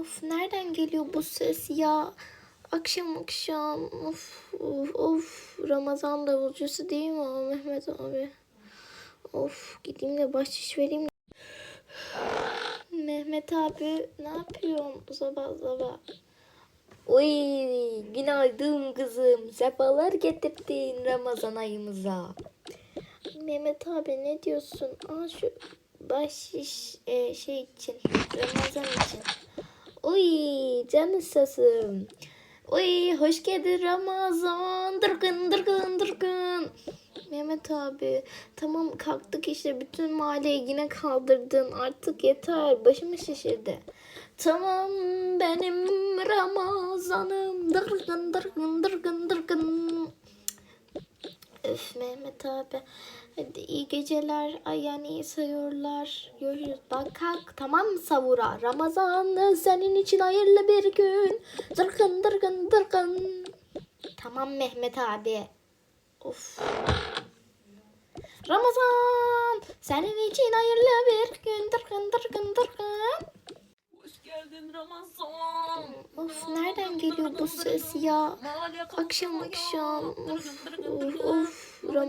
Of nereden geliyor bu ses ya? Akşam akşam of of, of. Ramazan davulcusu değil mi o Mehmet abi? Of gideyim de bahşiş vereyim. Mehmet abi ne yapıyorsun sabah sabah? Oy günaydın kızım. Sefalar getirdin Ramazan ayımıza. Mehmet abi ne diyorsun? Aa şu bahşiş e, şey için Ramazan için. Oy canı sasım. Oy hoş geldin Ramazan. Dırgın dırgın dırgın. Mehmet abi tamam kalktık işte bütün mahalleyi yine kaldırdın artık yeter başımı şişirdi. Tamam benim Ramazanım dırgın dırgın dırgın dırgın. Öf Mehmet abi. Hadi iyi geceler. Ay yani iyi sayıyorlar. Görüşürüz. Bak kalk tamam mı savura? Ramazan senin için hayırlı bir gün. Dırgın dırgın dırgın. Tamam Mehmet abi. Of. Ramazan senin için hayırlı bir gün. Dırgın dırgın dırgın. Hoş geldin Ramazan. Of nereden geliyor bu ses ya? Akşam akşam of of, of.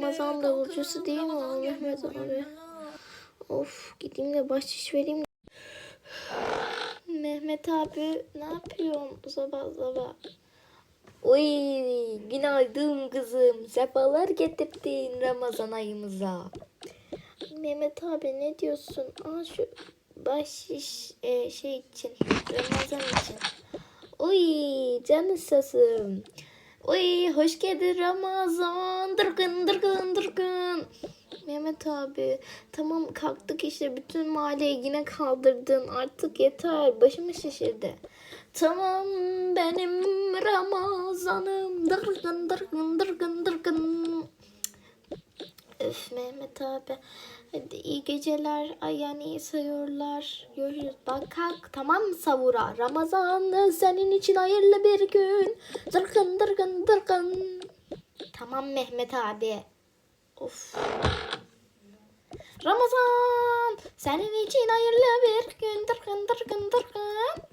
Ramazan davulcusu değil mi o Mehmet abi? Of gideyim de bahşiş vereyim. Mehmet abi ne yapıyorsun sabah sabah? Oy günaydın kızım. Sefalar getirdin Ramazan ayımıza. Mehmet abi ne diyorsun? Aa şu bahşiş e, şey için Ramazan için. Oy canı sasım. Oy hoş geldin Ramazan. Dırgın dırgın dırgın. Mehmet abi tamam kalktık işte bütün mahalleyi yine kaldırdın artık yeter başımı şişirdi. Tamam benim Ramazanım dırgın dırgın dırgın dırgın. Öf Mehmet abi. Hadi iyi geceler. Ay yani iyi sayıyorlar. Görüşürüz. Bak kalk tamam mı savura? Ramazan senin için hayırlı bir gün. Dırgın dırgın dırgın. Tamam Mehmet abi. Of. Ramazan senin için hayırlı bir gün. Dırgın dırgın dırgın.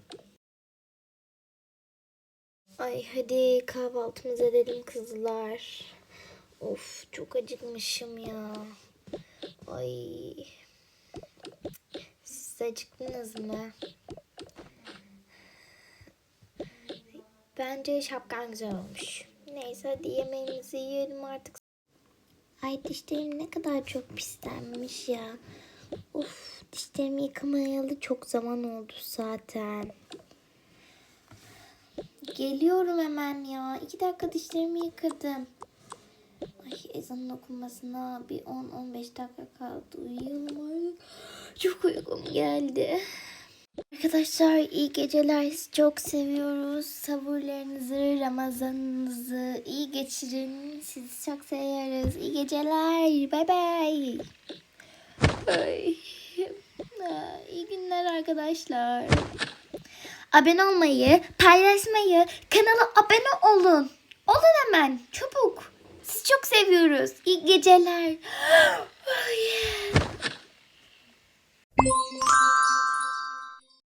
Ay hadi kahvaltımızı edelim kızlar. Of çok acıkmışım ya. Ay. Siz acıktınız mı? Bence şapkan güzel olmuş. Neyse hadi yemeğimizi yiyelim artık. Ay dişlerim ne kadar çok pislenmiş ya. Of dişlerimi yıkamayalı çok zaman oldu zaten. Geliyorum hemen ya. İki dakika dişlerimi yıkadım. Ezanın okunmasına bir 10-15 dakika kaldı. Uyuyalım artık. Çok uykum geldi. Arkadaşlar iyi geceler. Çok seviyoruz. Sabırlarınızı, Ramazanınızı iyi geçirin. Sizi çok seviyoruz. İyi geceler. Bay bay. Ay. İyi günler arkadaşlar. Abone olmayı, paylaşmayı, kanala abone olun. Olun hemen. Çabuk. Sizi çok seviyoruz. İyi geceler. Oh yeah.